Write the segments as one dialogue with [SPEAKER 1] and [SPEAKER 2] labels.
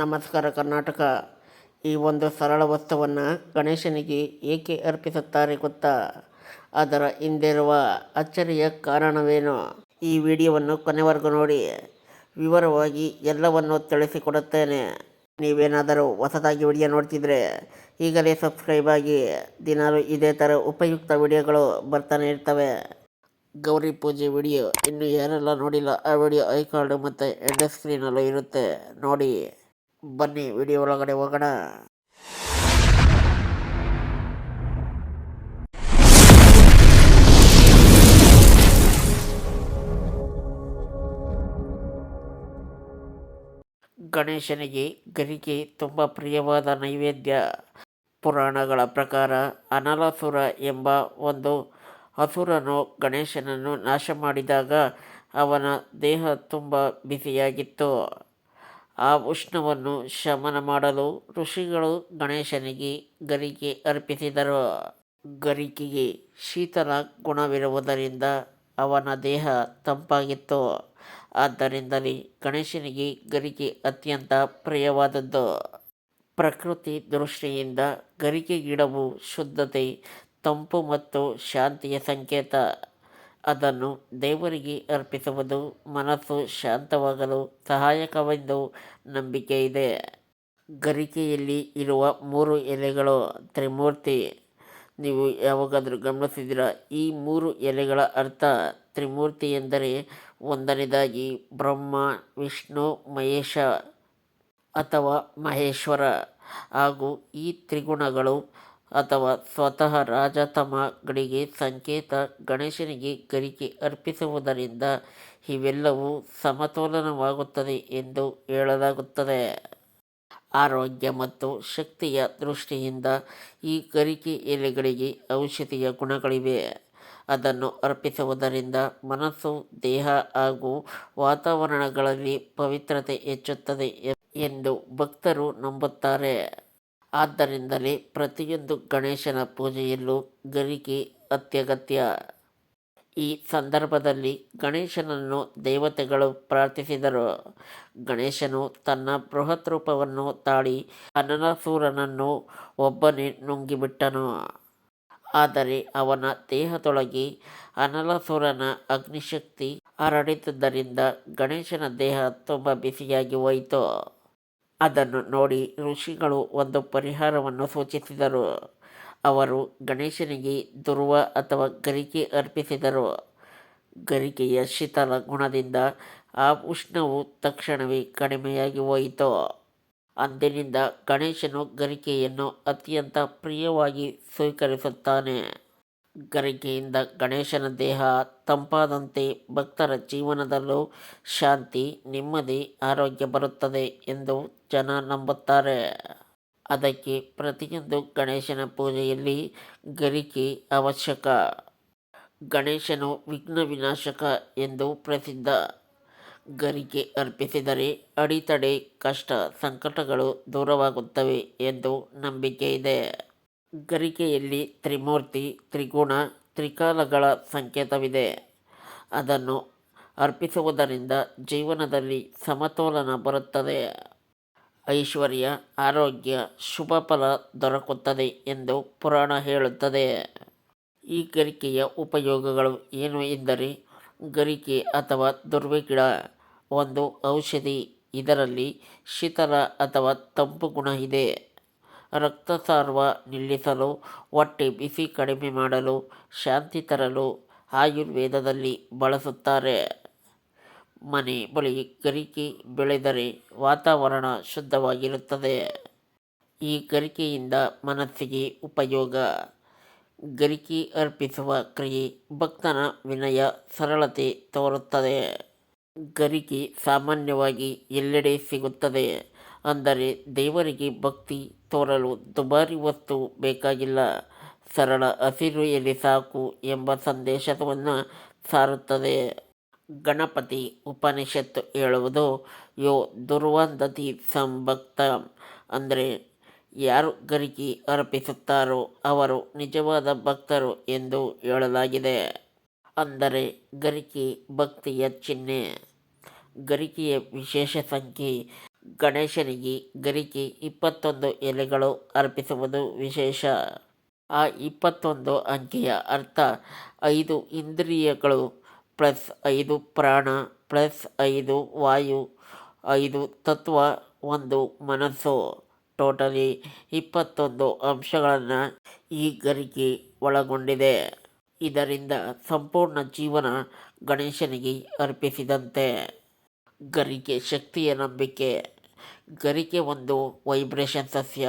[SPEAKER 1] ನಮಸ್ಕಾರ ಕರ್ನಾಟಕ. ಈ ಒಂದು ಸರಳ ವಸ್ತುವನ್ನು ಗಣೇಶನಿಗೆ ಏಕೆ ಅರ್ಪಿಸುತ್ತಾರೆ ಗೊತ್ತಾ? ಅದರ ಹಿಂದಿರುವ ಅಚ್ಚರಿಯ ಕಾರಣವೇನು? ಈ ವಿಡಿಯೋವನ್ನು ಕೊನೆವರೆಗೂ ನೋಡಿ. ವಿವರವಾಗಿ ಎಲ್ಲವನ್ನು ತಿಳಿಸಿಕೊಡುತ್ತೇನೆ. ನೀವೇನಾದರೂ ಹೊಸದಾಗಿ ವಿಡಿಯೋ ನೋಡ್ತಿದ್ರೆ ಈಗಲೇ ಸಬ್ಸ್ಕ್ರೈಬ್ ಆಗಿ. ದಿನಾಲು ಇದೇ ಥರ ಉಪಯುಕ್ತ ವಿಡಿಯೋಗಳು ಬರ್ತಾನೆ ಇರ್ತವೆ. ಗೌರಿ ಪೂಜೆ ವಿಡಿಯೋ ಇನ್ನು ಯಾರೆಲ್ಲ ನೋಡಿಲ್ಲ, ಆ ವಿಡಿಯೋ ಐ ಕಾರ್ಡ್ ಮತ್ತು ಎಂಡ್ ಸ್ಕ್ರೀನಲ್ಲೂ ಇರುತ್ತೆ. ನೋಡಿ. ಬನ್ನಿ, ವಿಡಿಯೋ ಒಳಗಡೆ ಹೋಗೋಣ. ಗಣೇಶನಿಗೆ ಗರಿಕೆ ತುಂಬ ಪ್ರಿಯವಾದ ನೈವೇದ್ಯ. ಪುರಾಣಗಳ ಪ್ರಕಾರ ಅನಲಸುರ ಎಂಬ ಒಂದು ಹಸುರನು ಗಣೇಶನನ್ನು ನಾಶ ಮಾಡಿದಾಗ ಅವನ ದೇಹ ತುಂಬ ಬಿಸಿಯಾಗಿತ್ತು. ಆ ಉಷ್ಣವನ್ನು ಶಮನ ಮಾಡಲು ಋಷಿಗಳು ಗಣೇಶನಿಗೆ ಗರಿಕೆ ಅರ್ಪಿಸಿದರು. ಗರಿಕೆಗೆ ಶೀತಲ ಗುಣವಿರುವುದರಿಂದ ಅವನ ದೇಹ ತಂಪಾಗಿತ್ತು. ಆದ್ದರಿಂದಲೇ ಗಣೇಶನಿಗೆ ಗರಿಕೆ ಅತ್ಯಂತ ಪ್ರಿಯವಾದದ್ದು. ಪ್ರಕೃತಿ ದೃಷ್ಟಿಯಿಂದ ಗರಿಕೆ ಗಿಡವು ಶುದ್ಧತೆ, ತಂಪು ಮತ್ತು ಶಾಂತಿಯ ಸಂಕೇತ. ಅದನ್ನು ದೇವರಿಗೆ ಅರ್ಪಿಸುವುದು ಮನಸ್ಸು ಶಾಂತವಾಗಲು ಸಹಾಯಕವೆಂದು ನಂಬಿಕೆ ಇದೆ. ಗರಿಕೆಯಲ್ಲಿ ಇರುವ ಮೂರು ಎಲೆಗಳು ತ್ರಿಮೂರ್ತಿ. ನೀವು ಯಾವಾಗಾದರೂ ಗಮನಿಸಿದಿರ ಈ ಮೂರು ಎಲೆಗಳ ಅರ್ಥ ತ್ರಿಮೂರ್ತಿ ಎಂದರೆ ಒಂದನೇದಾಗಿ ಬ್ರಹ್ಮ, ವಿಷ್ಣು, ಮಹೇಶ ಅಥವಾ ಮಹೇಶ್ವರ. ಹಾಗೂ ಈ ತ್ರಿಗುಣಗಳು ಅಥವಾ ಸ್ವತಃ ರಾಜತಮಗಳಿಗೆ ಸಂಕೇತ ಗಣೇಶನಿಗೆ ಗರಿಕೆ ಅರ್ಪಿಸುವುದರಿಂದ ಇವೆಲ್ಲವೂ ಸಮತೋಲನವಾಗುತ್ತದೆ ಎಂದು ಹೇಳಲಾಗುತ್ತದೆ. ಆರೋಗ್ಯ ಮತ್ತು ಶಕ್ತಿಯ ದೃಷ್ಟಿಯಿಂದ ಈ ಗರಿಕೆ ಎಲೆಗಳಿಗೆ ಔಷಧಿಯ ಗುಣಗಳಿವೆ. ಅದನ್ನು ಅರ್ಪಿಸುವುದರಿಂದ ಮನಸ್ಸು, ದೇಹ ಹಾಗೂ ವಾತಾವರಣಗಳಲ್ಲಿ ಪವಿತ್ರತೆ ಹೆಚ್ಚುತ್ತದೆ ಎಂದು ಭಕ್ತರು ನಂಬುತ್ತಾರೆ. ಆದ್ದರಿಂದಲೇ ಪ್ರತಿಯೊಂದು ಗಣೇಶನ ಪೂಜೆಯಲ್ಲೂ ಗರಿಕೆ ಅತ್ಯಗತ್ಯ. ಈ ಸಂದರ್ಭದಲ್ಲಿ ಗಣೇಶನನ್ನು ದೇವತೆಗಳು ಪ್ರಾರ್ಥಿಸಿದರು. ಗಣೇಶನು ತನ್ನ ಬೃಹತ್ ರೂಪವನ್ನು ತಾಳಿ ಅನನಸೂರನನ್ನು ಒಬ್ಬನೇ ನುಂಗಿಬಿಟ್ಟನು. ಆದರೆ ಅವನ ದೇಹದೊಳಗೆ ಅನಲಸೂರನ ಅಗ್ನಿಶಕ್ತಿ ಹರಡಿದ್ದುದರಿಂದ ಗಣೇಶನ ದೇಹ ತುಂಬ ಬಿಸಿಯಾಗಿ ಹೋಯಿತು. ಅದನ್ನು ನೋಡಿ ಋಷಿಗಳು ಒಂದು ಪರಿಹಾರವನ್ನು ಸೂಚಿಸಿದರು. ಅವರು ಗಣೇಶನಿಗೆ ದುರ್ವ ಅಥವಾ ಗರಿಕೆ ಅರ್ಪಿಸಿದರು. ಗರಿಕೆಯ ಶೀತಲ ಗುಣದಿಂದ ಆ ಉಷ್ಣವು ತಕ್ಷಣವೇ ಕಡಿಮೆಯಾಗಿ ಹೋಯಿತು. ಅಂದಿನಿಂದ ಗಣೇಶನು ಗರಿಕೆಯನ್ನು ಅತ್ಯಂತ ಪ್ರಿಯವಾಗಿ ಸ್ವೀಕರಿಸುತ್ತಾನೆ. ಗರಿಕೆಯಿಂದ ಗಣೇಶನ ದೇಹ ತಂಪಾದಂತೆ ಭಕ್ತರ ಜೀವನದಲ್ಲೂ ಶಾಂತಿ, ನೆಮ್ಮದಿ, ಆರೋಗ್ಯ ಬರುತ್ತದೆ ಎಂದು ಜನ ನಂಬುತ್ತಾರೆ. ಅದಕ್ಕೆ ಪ್ರತಿಯೊಂದು ಗಣೇಶನ ಪೂಜೆಯಲ್ಲಿ ಗರಿಕೆ ಅವಶ್ಯಕ. ಗಣೇಶನು ವಿಘ್ನ ವಿನಾಶಕ ಎಂದು ಪ್ರಸಿದ್ಧ. ಗರಿಕೆ ಅರ್ಪಿಸಿದರೆ ಅಡಿತಡೆ, ಕಷ್ಟ, ಸಂಕಟಗಳು ದೂರವಾಗುತ್ತವೆ ಎಂದು ನಂಬಿಕೆ ಇದೆ. ಗರಿಕೆಯಲ್ಲಿ ತ್ರಿಮೂರ್ತಿ, ತ್ರಿಗುಣ, ತ್ರಿಕಾಲಗಳ ಸಂಕೇತವಿದೆ. ಅದನ್ನು ಅರ್ಪಿಸುವುದರಿಂದ ಜೀವನದಲ್ಲಿ ಸಮತೋಲನ ಬರುತ್ತದೆ. ಐಶ್ವರ್ಯ, ಆರೋಗ್ಯ, ಶುಭ ಫಲ ದೊರಕುತ್ತದೆ ಎಂದು ಪುರಾಣ ಹೇಳುತ್ತದೆ. ಈ ಗರಿಕೆಯ ಉಪಯೋಗಗಳು ಏನು ಎಂದರೆ, ಗರಿಕೆ ಅಥವಾ ದುರ್ವೆ ಗಿಡ ಒಂದು ಔಷಧಿ, ಇದರಲ್ಲಿ ಶೀತಲ ಅಥವಾ ತಂಪು ಗುಣ ಇದೆ. ರಕ್ತಸಾರ್ವ ನಿಲ್ಲಿಸಲು, ಹೊಟ್ಟೆ ಬಿಸಿ ಕಡಿಮೆ ಮಾಡಲು, ಶಾಂತಿ ತರಲು ಆಯುರ್ವೇದದಲ್ಲಿ ಬಳಸುತ್ತಾರೆ. ಮನೆ ಬಳಿ ಗರಿಕೆ ಬೆಳೆದರೆ ವಾತಾವರಣ ಶುದ್ಧವಾಗಿರುತ್ತದೆ. ಈ ಗರಿಕೆಯಿಂದ ಮನಸ್ಸಿಗೆ ಉಪಯೋಗ. ಗರಿಕೆ ಅರ್ಪಿಸುವ ಕ್ರಿಯೆ ಭಕ್ತನ ವಿನಯ, ಸರಳತೆ ತೋರುತ್ತದೆ. ಗರಿಕೆ ಸಾಮಾನ್ಯವಾಗಿ ಎಲ್ಲೆಡೆ ಸಿಗುತ್ತದೆ. ಅಂದರೆ ದೇವರಿಗೆ ಭಕ್ತಿ ತೋರಲು ದುಬಾರಿ ವಸ್ತು ಬೇಕಾಗಿಲ್ಲ. ಸರಳ ಹಸಿರು ಎಲೆ ಸಾಕು ಎಂಬ ಸಂದೇಶವನ್ನು ಸಾರುತ್ತದೆ. ಗಣಪತಿ ಉಪನಿಷತ್ತು ಹೇಳುವುದು, ಯೋ ದುರ್ವಂದತಿ ಸಂಭಕ್ತ. ಅಂದರೆ ಯಾರು ಗರಿಕೆ ಅರ್ಪಿಸುತ್ತಾರೋ ಅವರು ನಿಜವಾದ ಭಕ್ತರು ಎಂದು ಹೇಳಲಾಗಿದೆ. ಅಂದರೆ ಗರಿಕೆ ಭಕ್ತಿಯ ಚಿಹ್ನೆ. ಗರಿಕೆಯ ವಿಶೇಷ ಸಂಖ್ಯೆ ಗಣೇಶನಿಗೆ ಗರಿಕೆ ಇಪ್ಪತ್ತೊಂದು ಎಲೆಗಳು ಅರ್ಪಿಸುವುದು ವಿಶೇಷ. ಆ ಇಪ್ಪತ್ತೊಂದು ಅಂಕೆಯ ಅರ್ಥ ಐದು ಇಂದ್ರಿಯಗಳು ಪ್ಲಸ್ ಐದು ಪ್ರಾಣ ಪ್ಲಸ್ ಐದು ವಾಯು ಐದು ತತ್ವ ಒಂದು ಮನಸ್ಸು. ಟೋಟಲಿ ಇಪ್ಪತ್ತೊಂದು ಅಂಶಗಳನ್ನು ಈ ಗರಿಕೆ ಒಳಗೊಂಡಿದೆ. ಇದರಿಂದ ಸಂಪೂರ್ಣ ಜೀವನ ಗಣೇಶನಿಗೆ ಅರ್ಪಿಸಿದಂತೆ. ಗರಿಕೆ ಶಕ್ತಿಯ ನಂಬಿಕೆ. ಗರಿಕೆ ಒಂದು ವೈಬ್ರೇಷನ್ ಸಸ್ಯ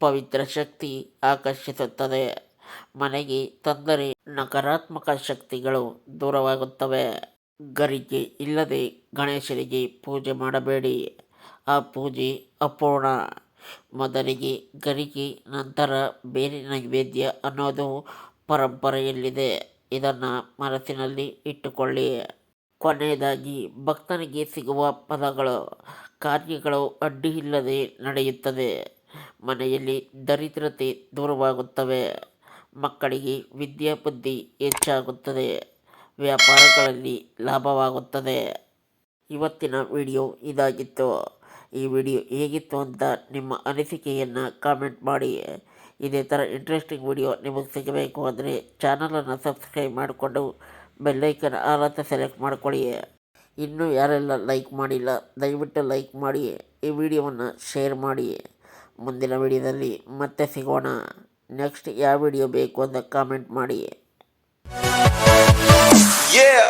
[SPEAKER 1] ಪವಿತ್ರ ಶಕ್ತಿ ಆಕರ್ಷಿಸುತ್ತದೆ. ಮನೆಗೆ ತಂದರೆ ನಕಾರಾತ್ಮಕ ಶಕ್ತಿಗಳು ದೂರವಾಗುತ್ತವೆ. ಗರಿಕೆ ಇಲ್ಲದೆ ಗಣೇಶನಿಗೆ ಪೂಜೆ ಮಾಡಬೇಡಿ. ಆ ಪೂಜೆ ಅಪೂರ್ಣ. ಮೊದಲಿಗೆ ಗರಿಕೆ ನಂತರ ಬೇರೆ ನೈವೇದ್ಯ ಅನ್ನೋದು ಪರಂಪರೆಯಲ್ಲಿದೆ. ಇದನ್ನು ಮನಸ್ಸಿನಲ್ಲಿ ಇಟ್ಟುಕೊಳ್ಳಿ. ಕೊನೆಯದಾಗಿ, ಭಕ್ತನಿಗೆ ಸಿಗುವ ಪದಗಳು, ಕಾರ್ಯಗಳು ಅಡ್ಡಿ ಇಲ್ಲದೆ ನಡೆಯುತ್ತದೆ. ಮನೆಯಲ್ಲಿ ದರಿದ್ರತೆ ದೂರವಾಗುತ್ತವೆ. ಮಕ್ಕಳಿಗೆ ವಿದ್ಯಾ ಬುದ್ಧಿ ಹೆಚ್ಚಾಗುತ್ತದೆ. ವ್ಯಾಪಾರಗಳಲ್ಲಿ ಲಾಭವಾಗುತ್ತದೆ. ಇವತ್ತಿನ ವಿಡಿಯೋ ಇದಾಗಿತ್ತು. ಈ ವಿಡಿಯೋ ಹೇಗಿತ್ತು ಅಂತ ನಿಮ್ಮ ಅನಿಸಿಕೆಯನ್ನು ಕಾಮೆಂಟ್ ಮಾಡಿ. ಇದೇ ಥರ ಇಂಟ್ರೆಸ್ಟಿಂಗ್ ವಿಡಿಯೋ ನಿಮಗೆ ಸಿಗಬೇಕು ಅಂದರೆ ಚಾನಲನ್ನು ಸಬ್ಸ್ಕ್ರೈಬ್ ಮಾಡಿಕೊಂಡು ಬೆಲ್ಲೈಕನ್ ಆಲ್ ಅಂತ ಸೆಲೆಕ್ಟ್ ಮಾಡ್ಕೊಳ್ಳಿ. ಇನ್ನೂ ಯಾರೆಲ್ಲ ಲೈಕ್ ಮಾಡಿಲ್ಲ, ದಯವಿಟ್ಟು ಲೈಕ್ ಮಾಡಿ. ಈ ವಿಡಿಯೋವನ್ನು ಶೇರ್ ಮಾಡಿ. ಮುಂದಿನ ವಿಡಿಯೋದಲ್ಲಿ ಮತ್ತೆ ಸಿಗೋಣ. ನೆಕ್ಸ್ಟ್ ಯಾವ ವಿಡಿಯೋ ಬೇಕು ಅಂತ ಕಾಮೆಂಟ್ ಮಾಡಿ.
[SPEAKER 2] Yeah.